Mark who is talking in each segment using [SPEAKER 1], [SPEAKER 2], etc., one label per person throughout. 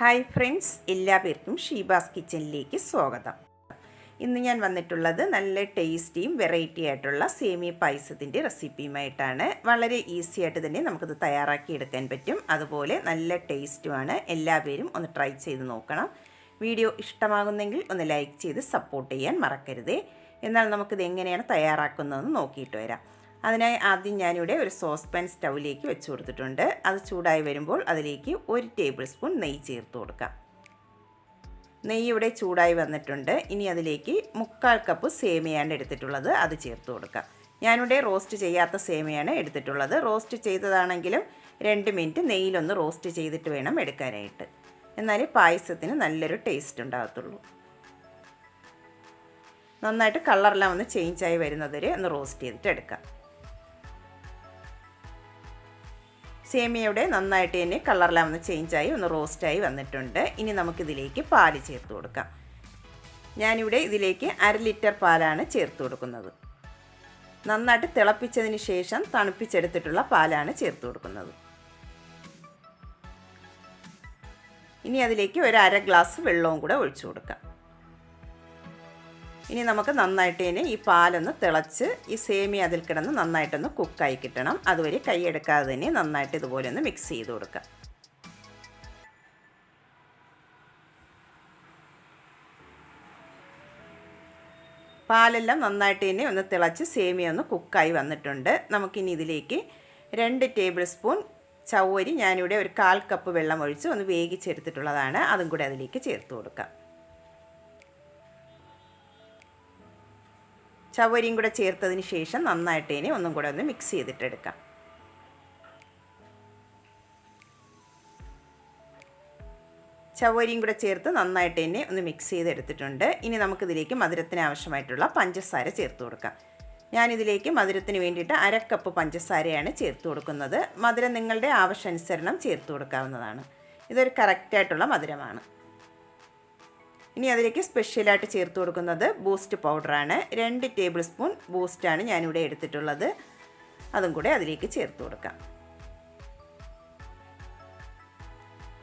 [SPEAKER 1] Hi friends എല്ലാവർക്കും ഷീബാസ് കിച്ചണിലേക്ക് സ്വാഗതം. ഇന്ന് ഞാൻ വന്നിട്ടുള്ളത് നല്ല ടേസ്റ്റിയും വെറൈറ്റി ആയിട്ടുള്ള സേമിയ പായസത്തിന്റെ റെസിപ്പിയുമായിട്ടാണ്. വളരെ ഈസി ആയിട്ട് തന്നെ നമുക്കിത് തയ്യാറാക്കി എടുക്കാൻ പറ്റും. അതുപോലെ നല്ല ടേസ്റ്റുമാണ് എല്ലാവരും ഒന്ന് ട്രൈ ചെയ്ത് നോക്കണം. വീഡിയോ ഇഷ്ടമാകുന്നെങ്കിൽ ഒന്ന് ലൈക്ക് ചെയ്ത് സപ്പോർട്ട് ചെയ്യാൻ മറക്കരുതേ. എന്നാൽ നമുക്കിത് എങ്ങനെയാണ് തയ്യാറാക്കുന്നതെന്ന് നോക്കിയിട്ട് വരാം. അതിനായി ആദ്യം ഞാനിവിടെ ഒരു സോസ് പാൻ സ്റ്റൗവിലേക്ക് വെച്ച് കൊടുത്തിട്ടുണ്ട്. അത് ചൂടായി വരുമ്പോൾ അതിലേക്ക് ഒരു ടേബിൾ സ്പൂൺ നെയ്യ് ചേർത്ത് കൊടുക്കാം. നെയ്യ് ഇവിടെ ചൂടായി വന്നിട്ടുണ്ട്. ഇനി അതിലേക്ക് മുക്കാൽ കപ്പ് സേമിയാണ് എടുത്തിട്ടുള്ളത്. അത് ചേർത്ത് കൊടുക്കാം. ഞാനിവിടെ റോസ്റ്റ് ചെയ്യാത്ത സേമിയാണ് എടുത്തിട്ടുള്ളത്. റോസ്റ്റ് ചെയ്തതാണെങ്കിലും രണ്ട് മിനിറ്റ് നെയ്യിലൊന്ന് റോസ്റ്റ് ചെയ്തിട്ട് വേണം എടുക്കാനായിട്ട്. എന്നാൽ പായസത്തിന് നല്ലൊരു ടേസ്റ്റ് ഉണ്ടാകത്തുള്ളൂ. നന്നായിട്ട് കളറെല്ലാം ഒന്ന് ചേഞ്ചായി വരുന്നതുവരെ ഒന്ന് റോസ്റ്റ് ചെയ്തിട്ട് എടുക്കാം. സേമിയയുടെ നന്നായിട്ട് തന്നെ കളറെല്ലാം ഒന്ന് ചേഞ്ചായി ഒന്ന് റോസ്റ്റായി വന്നിട്ടുണ്ട്. ഇനി നമുക്കിതിലേക്ക് പാൽ ചേർത്ത് കൊടുക്കാം. ഞാനിവിടെ ഇതിലേക്ക് അര ലിറ്റർ പാലാണ് ചേർത്ത് കൊടുക്കുന്നത്. നന്നായിട്ട് തിളപ്പിച്ചതിന് ശേഷം തണുപ്പിച്ചെടുത്തിട്ടുള്ള പാലാണ് ചേർത്ത് കൊടുക്കുന്നത്. ഇനി അതിലേക്ക് ഒരു അര ഗ്ലാസ് വെള്ളവും കൂടെ ഒഴിച്ചു കൊടുക്കാം. ഇനി നമുക്ക് നന്നായിട്ട് ഇനി ഈ പാലൊന്ന് തിളച്ച് ഈ സേമി അതിൽ കിടന്ന് നന്നായിട്ടൊന്ന് കുക്കായി കിട്ടണം. അതുവരെ കൈയെടുക്കാതെ തന്നെ നന്നായിട്ട് ഇതുപോലെ ഒന്ന് മിക്സ് ചെയ്ത് കൊടുക്കുക. പാലെല്ലാം നന്നായിട്ട് തന്നെ ഒന്ന് തിളച്ച് സേമിയ ഒന്ന് കുക്കായി വന്നിട്ടുണ്ട്. നമുക്കിനി ഇതിലേക്ക് രണ്ട് ടേബിൾ സ്പൂൺ ചവ്വരി ഞാനിവിടെ ഒരു കാൽ കപ്പ് വെള്ളം ഒഴിച്ച് ഒന്ന് വേവിച്ചെടുത്തിട്ടുള്ളതാണ്. അതും കൂടെ അതിലേക്ക് ചേർത്ത് കൊടുക്കാം ചവരിയും കൂടെ ചേർത്തതിന് ശേഷം നന്നായിട്ട് ഇനി ഒന്നും കൂടെ ഒന്ന് മിക്സ് ചെയ്തിട്ടെടുക്കാം. ചവരിയും കൂടെ ചേർത്ത് നന്നായിട്ട് തന്നെ ഒന്ന് മിക്സ് ചെയ്തെടുത്തിട്ടുണ്ട്. ഇനി നമുക്കിതിലേക്ക് മധുരത്തിന് ആവശ്യമായിട്ടുള്ള പഞ്ചസാര ചേർത്ത് കൊടുക്കാം. ഞാനിതിലേക്ക് മധുരത്തിന് വേണ്ടിയിട്ട് അര കപ്പ് പഞ്ചസാരയാണ് ചേർത്ത് കൊടുക്കുന്നത്. മധുരം നിങ്ങളുടെ ആവശ്യാനുസരണം ചേർത്ത് കൊടുക്കാവുന്നതാണ്. ഇതൊരു കറക്റ്റായിട്ടുള്ള മധുരമാണ്. ഇനി അതിലേക്ക് സ്പെഷ്യലായിട്ട് ചേർത്ത് കൊടുക്കുന്നത് ബൂസ്റ്റ് പൗഡറാണ് രണ്ട് ടേബിൾ സ്പൂൺ ബൂസ്റ്റാണ് ഞാനിവിടെ എടുത്തിട്ടുള്ളത്. അതും കൂടെ അതിലേക്ക് ചേർത്ത് കൊടുക്കാം.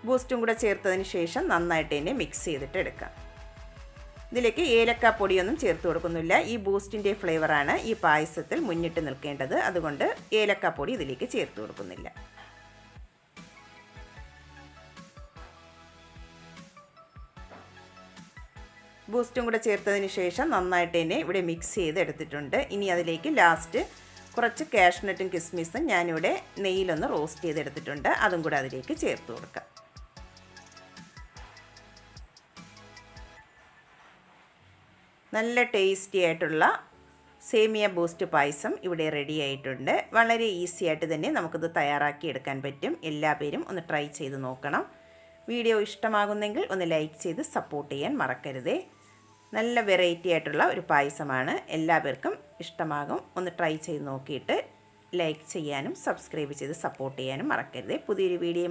[SPEAKER 1] ബൂസ്റ്റും കൂടെ ചേർത്തതിന് ശേഷം നന്നായിട്ട് തന്നെ മിക്സ് ചെയ്തിട്ട് എടുക്കാം. ഇതിലേക്ക് ഏലക്ക പൊടിയൊന്നും ചേർത്ത് കൊടുക്കുന്നില്ല. ഈ ബൂസ്റ്റിന്റെ ഫ്ലേവറാണ് ഈ പായസത്തിൽ മുന്നിട്ട് നിൽക്കേണ്ടത്. അതുകൊണ്ട് ഏലക്ക പൊടി ഇതിലേക്ക് ചേർത്ത് കൊടുക്കുന്നില്ല. ബൂസ്റ്റും കൂടെ ചേർത്തതിന് ശേഷം നന്നായിട്ട് തന്നെ ഇവിടെ മിക്സ് ചെയ്ത് എടുത്തിട്ടുണ്ട് ഇനി അതിലേക്ക് ലാസ്റ്റ് കുറച്ച് കാഷ്നട്ടും കിസ്മിസും ഞാനിവിടെ നെയ്യിലൊന്ന് റോസ്റ്റ് ചെയ്തെടുത്തിട്ടുണ്ട്. അതും കൂടെ അതിലേക്ക് ചേർത്ത് കൊടുക്കാം. നല്ല ടേസ്റ്റി ആയിട്ടുള്ള സേമിയ ബൂസ്റ്റ് പായസം ഇവിടെ റെഡി ആയിട്ടുണ്ട്. വളരെ ഈസി ആയിട്ട് തന്നെ നമുക്കിത് തയ്യാറാക്കി എടുക്കാൻ പറ്റും. എല്ലാ പേരും ഒന്ന് ട്രൈ ചെയ്ത് നോക്കണം. വീഡിയോ ഇഷ്ടമാകുന്നെങ്കിൽ ഒന്ന് ലൈക്ക് ചെയ്ത് സപ്പോർട്ട് ചെയ്യാൻ മറക്കരുതേ. നല്ല വെറൈറ്റി ആയിട്ടുള്ള ഒരു പായസമാണ്. എല്ലാവർക്കും ഇഷ്ടമാകും. ഒന്ന് ട്രൈ ചെയ്ത് നോക്കിയിട്ട് ലൈക്ക് ചെയ്യാനും സബ്സ്ക്രൈബ് ചെയ്ത് സപ്പോർട്ട് ചെയ്യാനും മറക്കരുത്. പുതിയൊരു വീഡിയോ